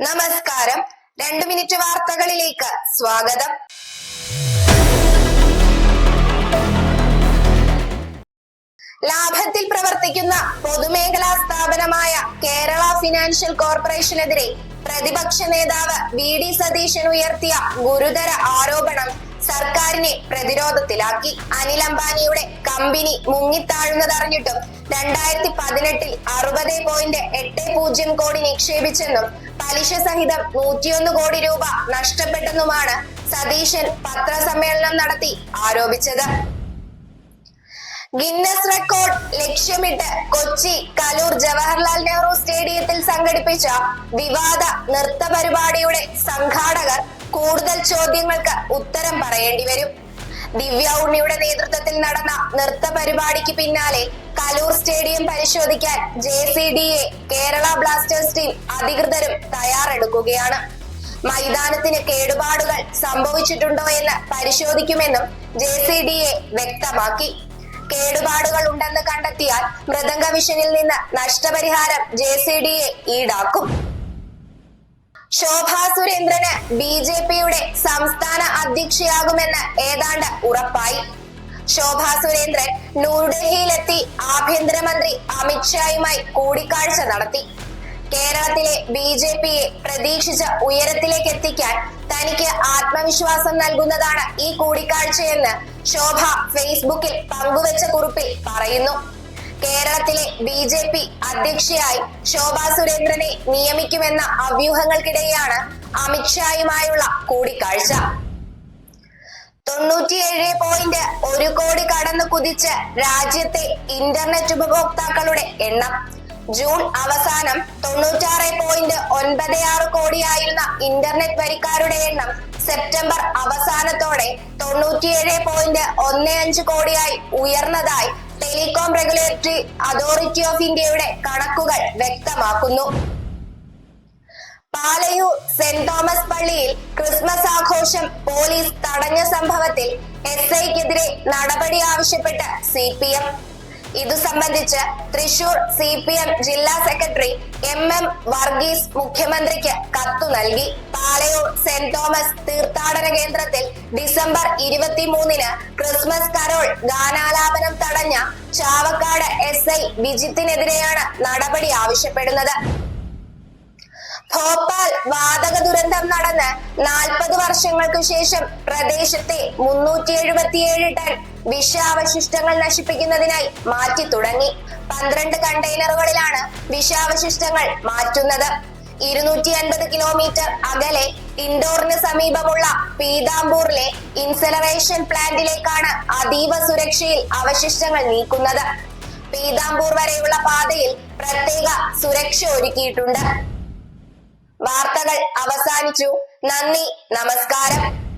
നമസ്കാരം. രണ്ടു മിനിറ്റ് വാർത്തകളിലേക്ക് സ്വാഗതം. ലാഭത്തിൽ പ്രവർത്തിക്കുന്ന പൊതുമേഖലാ സ്ഥാപനമായ കേരള ഫിനാൻഷ്യൽ കോർപ്പറേഷനെതിരെ പ്രതിപക്ഷ നേതാവ് വി ഡി സതീശൻ ഉയർത്തിയ ഗുരുതര ആരോപണം സർക്കാരിനെ പ്രതിരോധത്തിലാക്കി. അനിൽ അംബാനിയുടെ കമ്പനി മുങ്ങിത്താഴുന്നതറിഞ്ഞിട്ടും രണ്ടായിരത്തി പതിനെട്ടിൽ അറുപത് പോയിന്റ് എട്ട് പൂജ്യം കോടി നിക്ഷേപിച്ചെന്നും പലിശ സഹിതം നൂറ്റിയൊന്ന് കോടി രൂപ നഷ്ടപ്പെട്ടെന്നുമാണ് സതീശൻ പത്രസമ്മേളനം നടത്തി ആരോപിച്ചത്. ഗിന്നസ് റെക്കോർഡ് ലക്ഷ്യമിട്ട് കൊച്ചി കലൂർ ജവഹർലാൽ നെഹ്റു സ്റ്റേഡിയത്തിൽ സംഘടിപ്പിച്ച വിവാദ നൃത്ത പരിപാടിയുടെ സംഘാടകർ കൂടുതൽ ചോദ്യങ്ങൾക്ക് ഉത്തരം പറയേണ്ടി വരും. ദിവ്യ ഉണ്ണിയുടെ നേതൃത്വത്തിൽ നടന്ന നൃത്ത പരിപാടിക്ക് പിന്നാലെ കലൂർ സ്റ്റേഡിയം പരിശോധിക്കാൻ J C D A Kerala Blasters team അധികൃതരും തയ്യാറെടുക്കുകയാണ്. മൈതാനത്തിന് കേടുപാടുകൾ സംഭവിച്ചിട്ടുണ്ടോ എന്ന് പരിശോധിക്കുമെന്നും ജെ സി ഡി എ വ്യക്തമാക്കി. കേടുപാടുകൾ ഉണ്ടെന്ന് കണ്ടെത്തിയാൽ മൃദംഗ മിഷനിൽ നിന്ന് നഷ്ടപരിഹാരം ജെ സി ഡി എ ഈടാക്കും. ശോഭാ സുരേന്ദ്രന് ബി ജെ പിയുടെ സംസ്ഥാന അധ്യക്ഷയാകുമെന്ന് ഏതാണ്ട് ഉറപ്പായി. ശോഭാ സുരേന്ദ്രൻ ന്യൂഡൽഹിയിലെത്തി ആഭ്യന്തരമന്ത്രി അമിത്ഷായുമായി കൂടിക്കാഴ്ച നടത്തി. കേരളത്തിലെ ബി ജെ പിയെ പ്രതീക്ഷിച്ച ഉയരത്തിലേക്ക് എത്തിക്കാൻ തനിക്ക് ആത്മവിശ്വാസം നൽകുന്നതാണ് ഈ കൂടിക്കാഴ്ചയെന്ന് ശോഭ ഫേസ്ബുക്കിൽ പങ്കുവച്ച കുറിപ്പിൽ പറയുന്നു. കേരളത്തിലെ ബി ജെ പി അധ്യക്ഷയായി ശോഭാ സുരേന്ദ്രനെ നിയമിക്കുമെന്ന അഭ്യൂഹങ്ങൾക്കിടെയാണ് അമിത്ഷായുമായുള്ള കൂടിക്കാഴ്ച. തൊണ്ണൂറ്റിയേഴ് പോയിന്റ് ഒരു കോടി കടന്നു കുതിച്ച് രാജ്യത്തെ ഇന്റർനെറ്റ് ഉപഭോക്താക്കളുടെ എണ്ണം ജൂൺ അവസാനം തൊണ്ണൂറ്റാറ് പോയിന്റ് ഒൻപത് ആറ് കോടിയായിരുന്ന ഇന്റർനെറ്റ് വരിക്കാരുടെ എണ്ണം സെപ്റ്റംബർ അവസാനത്തോടെ തൊണ്ണൂറ്റിയേഴ് പോയിന്റ് ഒന്ന് അഞ്ച് കോടിയായി ഉയർന്നതായി ടെലികോം റെഗുലേറ്ററി അതോറിറ്റി ഓഫ് ഇന്ത്യയുടെ കണക്കുകൾ വ്യക്തമാക്കുന്നു. പാലയൂർ സെന്റ് തോമസ് പള്ളിയിൽ ക്രിസ്മസ് ആഘോഷം പോലീസ് തടഞ്ഞ സംഭവത്തിൽ എസ് ഐക്കെതിരെ നടപടി ആവശ്യപ്പെട്ട് സി പി എം. ഇതു സംബന്ധിച്ച് തൃശൂർ സി പി എം ജില്ലാ സെക്രട്ടറി എം എം വർഗീസ് മുഖ്യമന്ത്രിക്ക് കത്തു നൽകി. പാലയൂർ സെന്റ് തോമസ് തീർത്ഥാടന കേന്ദ്രത്തിൽ ഡിസംബർ ഇരുപത്തിമൂന്നിന് ക്രിസ്മസ് കരോൾ ഗാനാലാപനം തടഞ്ഞ ചാവക്കാട് എസ് ഐ വിജിത്തിനെതിരെയാണ് നടപടി ആവശ്യപ്പെടുന്നത്. ഭോപ്പാൽ ദുരന്തം നടന്ന് നാൽപ്പത് വർഷങ്ങൾക്ക് ശേഷം പ്രദേശത്തെ മുന്നൂറ്റി എഴുപത്തിയേഴ് ടൺ വിഷാവശിഷ്ടങ്ങൾ നശിപ്പിക്കുന്നതിനായി മാറ്റി തുടങ്ങി. പന്ത്രണ്ട് കണ്ടെയ്നറുകളിലാണ് വിഷാവശിഷ്ടങ്ങൾ മാറ്റുന്നത്. ഇരുന്നൂറ്റി അൻപത് കിലോമീറ്റർ അകലെ ഇൻഡോറിന് സമീപമുള്ള പീതാംബൂറിലെ ഇൻസലറേഷൻ പ്ലാന്റിലേക്കാണ് അതീവ സുരക്ഷയിൽ അവശിഷ്ടങ്ങൾ നീക്കുന്നത്. പീതാംബൂർ വരെയുള്ള പാതയിൽ പ്രത്യേക സുരക്ഷ ഒരുക്കിയിട്ടുണ്ട്. വാർത്തകൾ അവസാനിച്ചു. നന്ദി നമസ്കാരം.